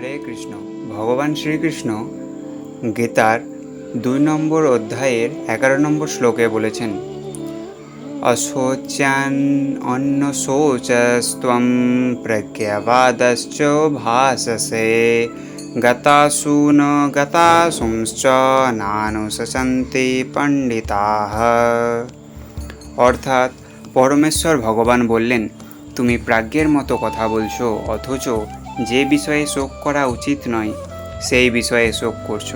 হরে কৃষ্ণ। ভগবান শ্রীকৃষ্ণ গীতার দুই নম্বর অধ্যায়ের এগারো নম্বর শ্লোকে বলেছেন অশোচ্যান অন্য শোচস্ত্বম প্রজ্ঞাবাদশ্চ ভাসসে, গতাসু ন গতাসুংশ্চ নানুশসন্তি পণ্ডিতাঃ। অর্থাৎ পরমেশ্বর ভগবান বললেন, তুমি প্রাজ্ঞের মতো কথা বলছো, অথচ যে বিষয়ে শোক করা উচিত নয়, সেই বিষয়ে শোক করছ।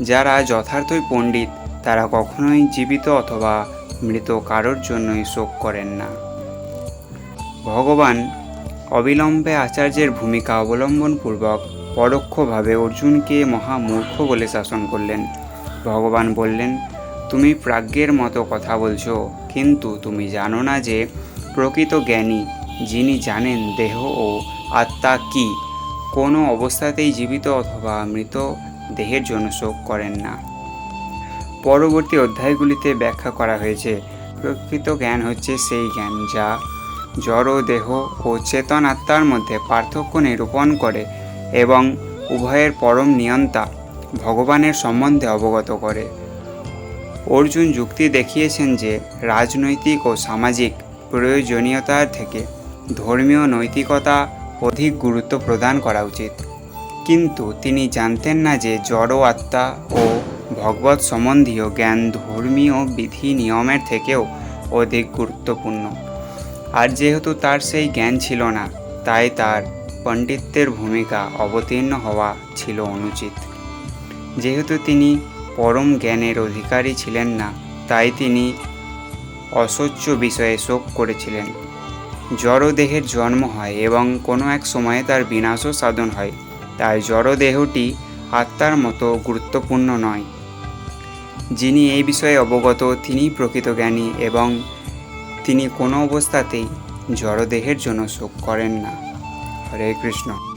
যারা যথার্থই পণ্ডিত, তারা কখনোই জীবিত অথবা মৃত কারোর জন্যই শোক করেন না। ভগবান অবিলম্বে আচার্যের ভূমিকা অবলম্বনপূর্বক পরোক্ষভাবে অর্জুনকে মহামূর্খ বলে শাসন করলেন। ভগবান বললেন, তুমি প্রাজ্ঞের মতো কথা বলছো, কিন্তু তুমি জানো না যে প্রকৃত জ্ঞানী, যিনি জানেন দেহ ও আত্মা কি? কোনো অবস্থাতেই জীবিত অথবা মৃত দেহের জন্য শোক করেন না। পরবর্তী অধ্যায়গুলিতে ব্যাখ্যা করা হয়েছে, প্রকৃত জ্ঞান হচ্ছে সেই জ্ঞান যা জড়, দেহ ও চেতন আত্মার মধ্যে পার্থক্য নিরূপণ করে এবং উভয়ের পরম নিয়ন্তা ভগবানের সম্বন্ধে অবগত করে। অর্জুন যুক্তি দেখিয়েছেন যে রাজনৈতিক ও সামাজিক প্রয়োজনীয়তার থেকে ধর্মীয় নৈতিকতা অধিক গুরুত্ব প্রদান করা উচিত। কিন্তু তিনি জানতেন না যে জড় আত্মা ও ভগবত সম্বন্ধীয় জ্ঞান ধর্মীয় বিধি নিয়মের থেকেও অধিক গুরুত্বপূর্ণ। আর যেহেতু তার সেই জ্ঞান ছিল না, তাই তার পণ্ডিত্যের ভূমিকা অবতীর্ণ হওয়া ছিল অনুচিত। যেহেতু তিনি পরম জ্ঞানের অধিকারী ছিলেন না, তাই তিনি অসহ্য বিষয়ে শোক করেছিলেন। জড়দেহের জন্ম হয় এবং কোনো এক সময়ে তার বিনাশও সাধন হয়। তাই জড়দেহটি আত্মার মতো গুরুত্বপূর্ণ নয়। যিনি এই বিষয়ে অবগত, তিনিই প্রকৃত জ্ঞানী এবং তিনি কোনো অবস্থাতেই জড়দেহের জন্য শোক করেন না। হরে কৃষ্ণ।